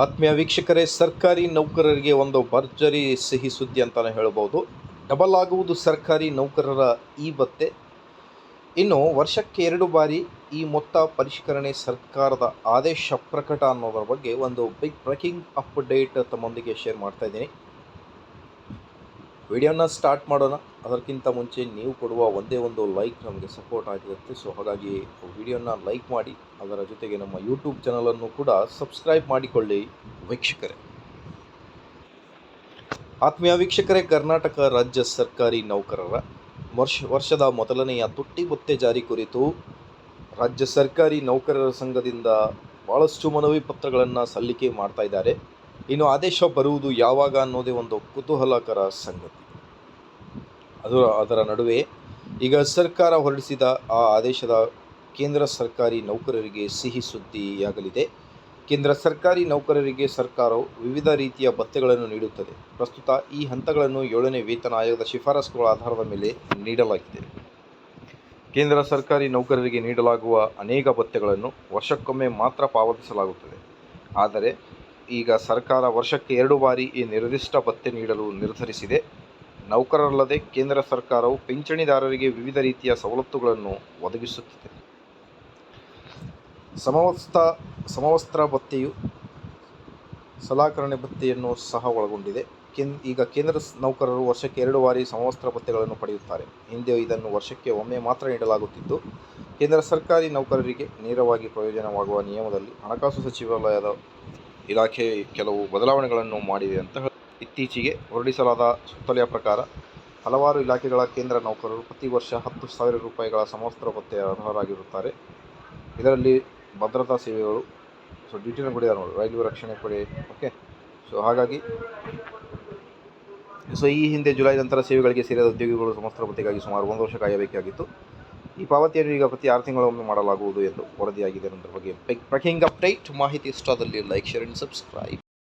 ಆತ್ಮೀಯ ವೀಕ್ಷಕರೇ, ಸರ್ಕಾರಿ ನೌಕರರಿಗೆ ಒಂದು ಭರ್ಜರಿ ಸಿಹಿ ಸುದ್ದಿ ಅಂತಲೇ ಹೇಳ್ಬೋದು. ಡಬಲ್ ಆಗುವುದು ಸರ್ಕಾರಿ ನೌಕರರ ಈ ಭತ್ತೆ ಇನ್ನು ವರ್ಷಕ್ಕೆ ಎರಡು ಬಾರಿ ಈ ಮೊತ್ತ ಪರಿಷ್ಕರಣೆ ಸರ್ಕಾರದ ಆದೇಶ ಪ್ರಕಟ ಅನ್ನೋದರ ಬಗ್ಗೆ ಒಂದು ಬಿಗ್ ಬ್ರೇಕಿಂಗ್ ಅಪ್ಡೇಟ್ ತಮ್ಮೊಂದಿಗೆ ಶೇರ್ ಮಾಡ್ತಾ ಇದ್ದೀನಿ. ವಿಡಿಯೋನ ಸ್ಟಾರ್ಟ್ ಮಾಡೋಣ. ಅದಕ್ಕಿಂತ ಮುಂಚೆ ನೀವು ಕೊಡುವ ಒಂದೇ ಒಂದು ಲೈಕ್ ನಮಗೆ ಸಪೋರ್ಟ್ ಆಗಿರುತ್ತೆ. ಸೊ, ಹಾಗಾಗಿ ವಿಡಿಯೋನ ಲೈಕ್ ಮಾಡಿ, ಅದರ ಜೊತೆಗೆ ನಮ್ಮ ಯೂಟ್ಯೂಬ್ ಚಾನಲನ್ನು ಕೂಡ ಸಬ್ಸ್ಕ್ರೈಬ್ ಮಾಡಿಕೊಳ್ಳಿ ವೀಕ್ಷಕರೇ. ಆತ್ಮೀಯ ವೀಕ್ಷಕರೇ, ಕರ್ನಾಟಕ ರಾಜ್ಯ ಸರ್ಕಾರಿ ನೌಕರರ ವರ್ಷ, ವರ್ಷದ ಮೊದಲನೆಯ ತುಟ್ಟಿ ಭತ್ಯೆ ಜಾರಿ ಕುರಿತು ರಾಜ್ಯ ಸರ್ಕಾರಿ ನೌಕರರ ಸಂಘದಿಂದ ಭಾಳಷ್ಟು ಮನವಿ ಪತ್ರಗಳನ್ನು ಸಲ್ಲಿಕೆ ಮಾಡ್ತಾ ಇದ್ದಾರೆ. ಇನ್ನು ಆದೇಶ ಬರುವುದು ಯಾವಾಗ ಅನ್ನೋದೇ ಒಂದು ಕುತೂಹಲಕರ ಸಂಗತಿ. ಅದು ಅದರ ನಡುವೆ ಈಗ ಸರ್ಕಾರ ಹೊರಡಿಸಿದ ಆ ಆದೇಶದ ಕೇಂದ್ರ ಸರ್ಕಾರಿ ನೌಕರರಿಗೆ ಸಿಹಿ ಸುದ್ದಿಯಾಗಲಿದೆ. ಕೇಂದ್ರ ಸರ್ಕಾರಿ ನೌಕರರಿಗೆ ಸರ್ಕಾರವು ವಿವಿಧ ರೀತಿಯ ಭತ್ತೆಗಳನ್ನು ನೀಡುತ್ತದೆ. ಪ್ರಸ್ತುತ ಈ ಹಂತಗಳನ್ನು ಏಳನೇ ವೇತನ ಆಯೋಗದ ಶಿಫಾರಸುಗಳ ಆಧಾರದ ಮೇಲೆ ನೀಡಲಾಗಿದೆ. ಕೇಂದ್ರ ಸರ್ಕಾರಿ ನೌಕರರಿಗೆ ನೀಡಲಾಗುವ ಅನೇಕ ಭತ್ಯೆಗಳನ್ನು ವರ್ಷಕ್ಕೊಮ್ಮೆ ಮಾತ್ರ ಪಾವತಿಸಲಾಗುತ್ತದೆ. ಆದರೆ ಈಗ ಸರ್ಕಾರ ವರ್ಷಕ್ಕೆ ಎರಡು ಬಾರಿ ಈ ನಿರ್ದಿಷ್ಟ ಭತ್ಯೆ ನೀಡಲು ನಿರ್ಧರಿಸಿದೆ. ನೌಕರರಲ್ಲದೆ ಕೇಂದ್ರ ಸರ್ಕಾರವು ಪಿಂಚಣಿದಾರರಿಗೆ ವಿವಿಧ ರೀತಿಯ ಸವಲತ್ತುಗಳನ್ನು ಒದಗಿಸುತ್ತಿದೆ. ಸಮವಸ್ತ, ಸಮವಸ್ತ್ರ ಭತ್ತೆಯು ಸಲಾಕರಣೆ ಭತ್ಯೆಯನ್ನು ಸಹ ಒಳಗೊಂಡಿದೆ. ಕೇನ್, ಈಗ ಕೇಂದ್ರ ನೌಕರರು ವರ್ಷಕ್ಕೆ ಎರಡು ಬಾರಿ ಸಮವಸ್ತ್ರ ಭತ್ಯೆಗಳನ್ನು ಪಡೆಯುತ್ತಾರೆ. ಹಿಂದೆ ಇದನ್ನು ವರ್ಷಕ್ಕೆ ಒಮ್ಮೆ ಮಾತ್ರ ನೀಡಲಾಗುತ್ತಿದ್ದು ಕೇಂದ್ರ ಸರ್ಕಾರಿ ನೌಕರರಿಗೆ ನೇರವಾಗಿ ಪ್ರಯೋಜನವಾಗುವ ನಿಯಮದಲ್ಲಿ ಹಣಕಾಸು ಸಚಿವಾಲಯದ ಇಲಾಖೆ ಕೆಲವು ಬದಲಾವಣೆಗಳನ್ನು ಮಾಡಿದೆ ಅಂತ ಇತ್ತೀಚೆಗೆ ಹೊರಡಿಸಲಾದ ಸುತ್ತಲೆಯ ಪ್ರಕಾರ ಹಲವಾರು ಇಲಾಖೆಗಳ ಕೇಂದ್ರ ನೌಕರರು ಪ್ರತಿ ವರ್ಷ ಹತ್ತು ಸಾವಿರ ರೂಪಾಯಿಗಳ ಸಮವಸ್ತ್ರ ಭತ್ತೆ ಅರ್ಹರಾಗಿರುತ್ತಾರೆ. ಇದರಲ್ಲಿ ಭದ್ರತಾ ಸೇವೆಗಳು ಸೊ ಡ್ಯೂಟಿನ ಕೂಡ ನೋಡಿ, ರೈಲ್ವೆ ರಕ್ಷಣೆ ಪಡೆ ಓಕೆ ಸೊ ಹಾಗಾಗಿ ಸೊ ಈ ಹಿಂದೆ ಜುಲೈ ನಂತರ ಸೇವೆಗಳಿಗೆ ಸೇರಿದ ಉದ್ಯೋಗಿಗಳು ಸಮವಸ್ತ್ರ ಭತ್ತೆಗಾಗಿ ಸುಮಾರು ಒಂದು ವರ್ಷ ಕಾಯಬೇಕಾಗಿತ್ತು ಈ ಪಾವತಿಯನ್ನು ಈಗ ಪ್ರತಿ ಆರು ತಿಂಗಳೊಮ್ಮೆ ಮಾಡಲಾಗುವುದು ಎಂದು ವರದಿಯಾಗಿದೆ. ಅನ್ನೋದ್ರ ಬಗ್ಗೆ ಬ್ರೇಕಿಂಗ್ ಅಪ್ಡೇಟ್ ಮಾಹಿತಿ ಇಷ್ಟದಲ್ಲಿ ಲೈಕ್ ಶೇರ್ ಅಂಡ್ ಸಬ್ಸ್ಕ್ರೈಬ್